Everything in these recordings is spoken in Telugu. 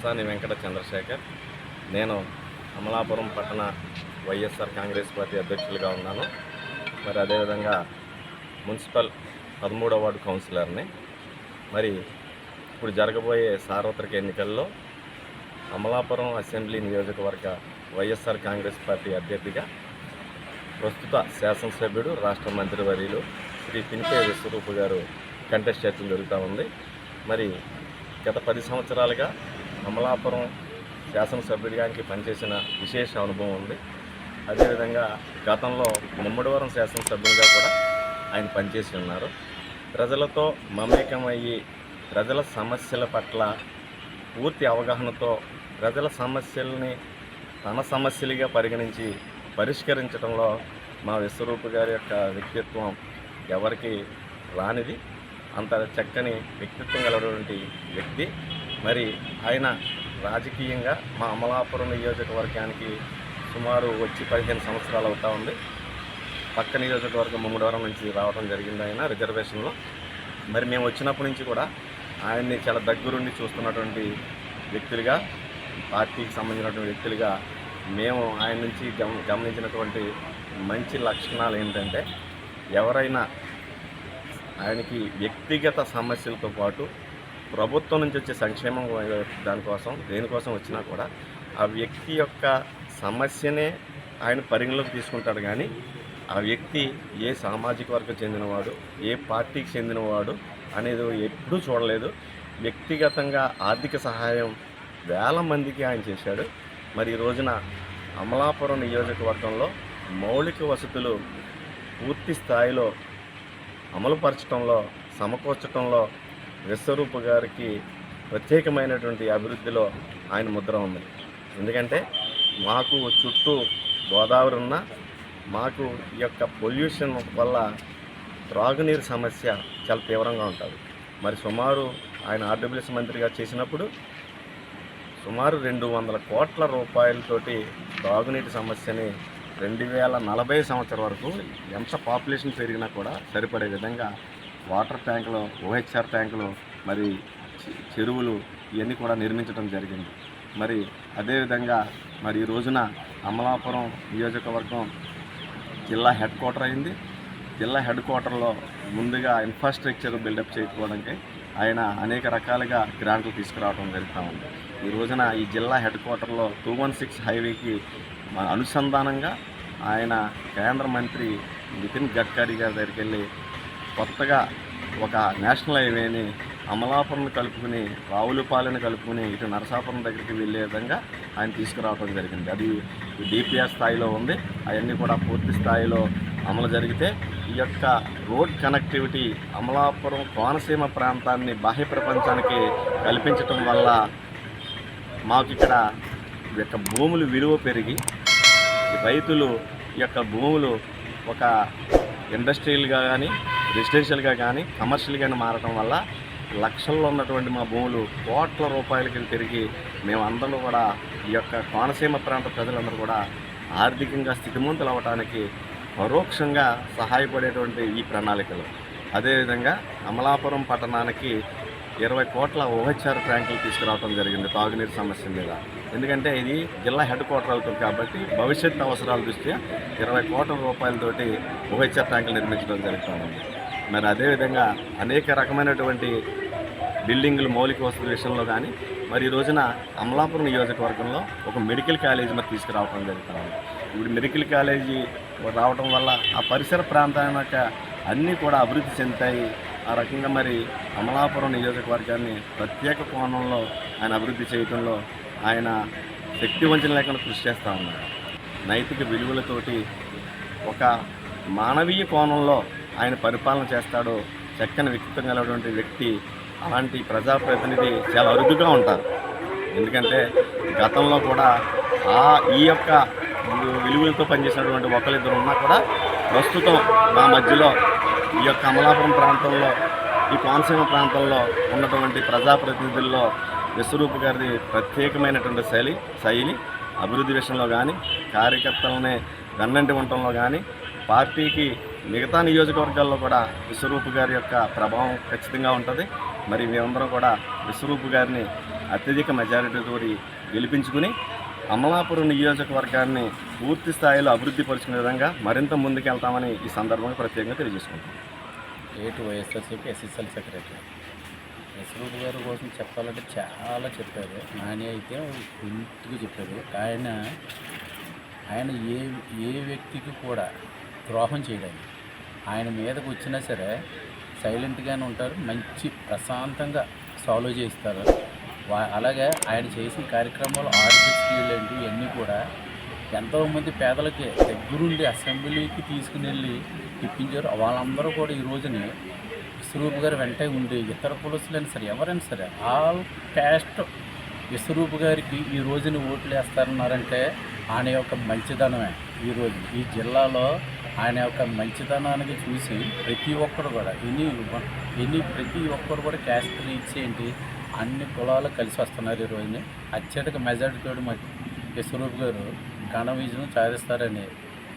కంసాని వెంకట చంద్రశేఖర్. నేను అమలాపురం పట్టణ వైఎస్ఆర్ కాంగ్రెస్ పార్టీ అధ్యక్షులుగా ఉన్నాను. మరి అదేవిధంగా మున్సిపల్ పదమూడవ వార్డు కౌన్సిలర్ని. మరి ఇప్పుడు జరగబోయే సార్వత్రిక ఎన్నికల్లో అమలాపురం అసెంబ్లీ నియోజకవర్గ వైఎస్ఆర్ కాంగ్రెస్ పార్టీ అభ్యర్థిగా ప్రస్తుత శాసనసభ్యుడు రాష్ట్ర మంత్రివర్యులు శ్రీ పినిపే విశ్వరూపు గారు కంటెస్ట్ చేయడం జరుగుతూ ఉంది. మరి గత పది సంవత్సరాలుగా అమలాపురం శాసనసభ్యుడిగానికి పనిచేసిన విశేష అనుభవం ఉంది. అదేవిధంగా గతంలో ముమ్మడివరం శాసనసభ్యునిగా కూడా ఆయన పనిచేసి ఉన్నారు. ప్రజలతో మమేకమయ్యి ప్రజల సమస్యల పట్ల పూర్తి అవగాహనతో ప్రజల సమస్యల్ని తన సమస్యలుగా పరిగణించి పరిష్కరించడంలో మా విశ్వరూపు గారి యొక్క వ్యక్తిత్వం ఎవరికి రానిది. అంత చక్కని వ్యక్తిత్వం గలటువంటి వ్యక్తి మరి ఆయన రాజకీయంగా మా అమలాపురం నియోజకవర్గానికి సుమారు వచ్చి పదిహేను సంవత్సరాలు అవుతూ ఉంది. పక్క నియోజకవర్గం ముమ్మడివరం నుంచి రావడం జరిగింది ఆయన రిజర్వేషన్లో. మరి మేము వచ్చినప్పటి నుంచి కూడా ఆయన్ని చాలా దగ్గరుండి చూస్తున్నటువంటి వ్యక్తులుగా పార్టీకి సంబంధించినటువంటి వ్యక్తులుగా మేము ఆయన నుంచి గమ గమనించినటువంటి మంచి లక్షణాలు ఏంటంటే ఎవరైనా ఆయనకి వ్యక్తిగత సమస్యలతో పాటు ప్రభుత్వం నుంచి వచ్చే సంక్షేమం దానికోసం దేనికోసం వచ్చినా కూడా ఆ వ్యక్తి యొక్క సమస్యనే ఆయన పరిగణలోకి తీసుకుంటాడు కానీ ఆ వ్యక్తి ఏ సామాజిక వర్గం చెందినవాడు ఏ పార్టీకి చెందినవాడు అనేది ఎప్పుడూ చూడలేదు. వ్యక్తిగతంగా ఆర్థిక సహాయం వేల మందికి ఆయన చేశాడు. మరి ఈ రోజున అమలాపురం నియోజకవర్గంలో మౌలిక వసతులు పూర్తి స్థాయిలో అమలుపరచడంలో సమకూర్చడంలో విశ్వరూప గారికి ప్రత్యేకమైనటువంటి అభివృద్ధిలో ఆయన ముద్ర ఉంది. ఎందుకంటే మాకు చుట్టూ గోదావరి ఉన్న మాకు ఈ యొక్క పొల్యూషన్ వల్ల త్రాగునీరు సమస్య చాలా తీవ్రంగా ఉంటుంది. మరి సుమారు ఆయన ఆర్డబ్ల్యూఎస్ మంత్రిగా చేసినప్పుడు సుమారు రెండు వందల కోట్ల రూపాయలతోటి త్రాగునీటి సమస్యని రెండు వేల నలభై సంవత్సరం వరకు ఎంత పాపులేషన్ పెరిగినా కూడా సరిపడే విధంగా వాటర్ ట్యాంకులు ఓహెచ్ఆర్ ట్యాంకులు మరి చెరువులు ఇవన్నీ కూడా నిర్మించడం జరిగింది. మరి అదేవిధంగా మరి ఈ రోజున అమలాపురం నియోజకవర్గం జిల్లా హెడ్ క్వార్టర్ అయింది. జిల్లా హెడ్ క్వార్టర్లో ముందుగా ఇన్ఫ్రాస్ట్రక్చర్ బిల్డప్ చేయకపోవడానికి ఆయన అనేక రకాలుగా గ్రాంట్లు తీసుకురావడం జరుగుతూ ఉంది. ఈ రోజున ఈ జిల్లా హెడ్ క్వార్టర్లో టూ వన్ సిక్స్ హైవేకి అనుసంధానంగా ఆయన కేంద్ర మంత్రి నితిన్ గడ్కరీ గారి దగ్గరికి వెళ్ళి కొత్తగా ఒక నేషనల్ హైవేని అమలాపురం కలుపుకుని రావులపాలెను కలుపుకుని ఇటు నరసాపురం దగ్గరికి వెళ్ళే విధంగా ఆయన తీసుకురావడం జరిగింది. అది డిపిఆర్ స్థాయిలో ఉంది. అవన్నీ కూడా పూర్తి స్థాయిలో అమలు జరిగితే ఈ యొక్క రోడ్ కనెక్టివిటీ అమలాపురం కోనసీమ ప్రాంతాన్ని బాహ్య ప్రపంచానికి కల్పించటం వల్ల మాకు ఇక్కడ ఈ యొక్క భూములు విలువ పెరిగి రైతులు ఈ యొక్క భూములు ఒక ఇండస్ట్రియల్గా కానీ రెసిడెన్షియల్గా కానీ కమర్షియల్గా కానీ మారటం వల్ల లక్షల్లో ఉన్నటువంటి మా భూములు కోట్ల రూపాయలకి తిరిగి మేము అందరూ కూడా ఈ యొక్క కోనసీమ ప్రాంత ప్రజలందరూ కూడా ఆర్థికంగా స్థితిమంతులు అవ్వటానికి పరోక్షంగా సహాయపడేటువంటి ఈ ప్రణాళికలు. అదేవిధంగా అమలాపురం పట్టణానికి ఇరవై కోట్ల ఓహెచ్ఆర్ ట్యాంకులు తీసుకురావడం జరిగింది తాగునీరు సమస్య మీద. ఎందుకంటే ఇది జిల్లా హెడ్ క్వార్టర్ అవుతుంది కాబట్టి భవిష్యత్ అవసరాల దృష్ట్యా ఇరవై కోట్ల రూపాయలతోటి ఓహెచ్ఆర్ ట్యాంకులు నిర్మించడం జరుగుతుంది. మరి అదేవిధంగా అనేక రకమైనటువంటి బిల్డింగులు మౌలిక వసతుల విషయంలో కానీ మరి ఈ రోజున అమలాపురం నియోజకవర్గంలో ఒక మెడికల్ కాలేజీ మరి తీసుకురావడం జరుగుతుంది. ఇప్పుడు మెడికల్ కాలేజీ రావడం వల్ల ఆ పరిసర ప్రాంతానికి అన్నీ కూడా అభివృద్ధి చెందుతాయి. ఆ రకంగా మరి అమలాపురం నియోజకవర్గాన్ని ప్రత్యేక కోణంలో ఆయన అభివృద్ధి చేయడంలో ఆయన శక్తి వంచన లేకుండా కృషి చేస్తూ ఉన్నారు. నైతిక విలువలతోటి ఒక మానవీయ కోణంలో ఆయన పరిపాలన చేస్తాడో చక్కని వ్యక్తిత్వం కలటువంటి వ్యక్తి అలాంటి ప్రజాప్రతినిధి చాలా అరుదుగా ఉంటారు. ఎందుకంటే గతంలో కూడా ఆ ఈ యొక్క విలువలతో పనిచేసినటువంటి ఒకరిద్దరు ఉన్నా కూడా ప్రస్తుతం మా మధ్యలో ఈ యొక్క అమలాపురం ప్రాంతంలో ఈ కోనసీమ ప్రాంతంలో ఉన్నటువంటి ప్రజాప్రతినిధుల్లో విశ్వరూప్ గారిది ప్రత్యేకమైనటువంటి శైలి శైలి అభివృద్ధి విషయంలో కానీ కార్యకర్తలనే వెన్నంటి ఉండటంలో కానీ పార్టీకి మిగతా నియోజకవర్గాల్లో కూడా విశ్వరూప్ గారి యొక్క ప్రభావం ఖచ్చితంగా ఉంటుంది. మరి మేమందరం కూడా విశ్వరూప్ గారిని అత్యధిక మెజారిటీతో గెలిపించుకుని అమలాపురం నియోజకవర్గాన్ని పూర్తి స్థాయిలో అభివృద్ధి పరుచుకునే విధంగా మరింత ముందుకెళ్తామని ఈ సందర్భంగా ప్రత్యేకంగా తెలియజేసుకుంటాం ఏటు వైఎస్ఆర్సీపీ ఎస్ఎస్ఎల్ సెక్రటరీ. యశ్వరూప్ గారి కోసం చెప్పాలంటే చాలా చెప్పారు. నాని అయితే ఇంటికి చెప్పారు. ఆయన ఆయన ఏ ఏ వ్యక్తికి కూడా ద్రోహం చేయడానికి. ఆయన మీదకు వచ్చినా సరే సైలెంట్గానే ఉంటారు. మంచి ప్రశాంతంగా సాల్వ్ చేస్తారు వా అలాగే ఆయన చేసిన కార్యక్రమాలు ఆర్థిక ఏంటి ఇవన్నీ కూడా ఎంతోమంది పేదలకి దగ్గరుండి అసెంబ్లీకి తీసుకుని వెళ్ళి ఇప్పించారు. వాళ్ళందరూ కూడా ఈ రోజుని విశ్వరూప్ గారు వెంటే ఉండి ఇతర పోలీసులైనా సరే ఎవరైనా సరే ఆల్ క్యాస్ట్ విశ్వరూప్ గారికి ఈ రోజుని ఓట్లు వేస్తారన్నారంటే ఆయన యొక్క మంచిదనమే ఈ రోజు ఈ జిల్లాలో ఆయన యొక్క మంచితనానికి చూసి ప్రతి ఒక్కరు కూడా ఎన్ని ఎన్ని ప్రతి ఒక్కరు కూడా క్యాస్ట్ రీచ్ ఏంటి అన్ని కులాలు కలిసి వస్తున్నారు ఈ రోజుని. అత్యధిక మెజారిటీతో మా విశ్వరూప్ గారు ఘన విజయం సాధిస్తారని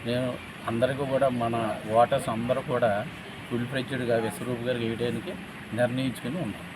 నేను అందరికీ కూడా మన ఓటర్స్ అందరూ కూడా ఫుల్ ఫ్రెడ్జ్డ్గా విశ్వరూప్ గారికి వేయడానికి నిర్ణయించుకుని ఉన్నాను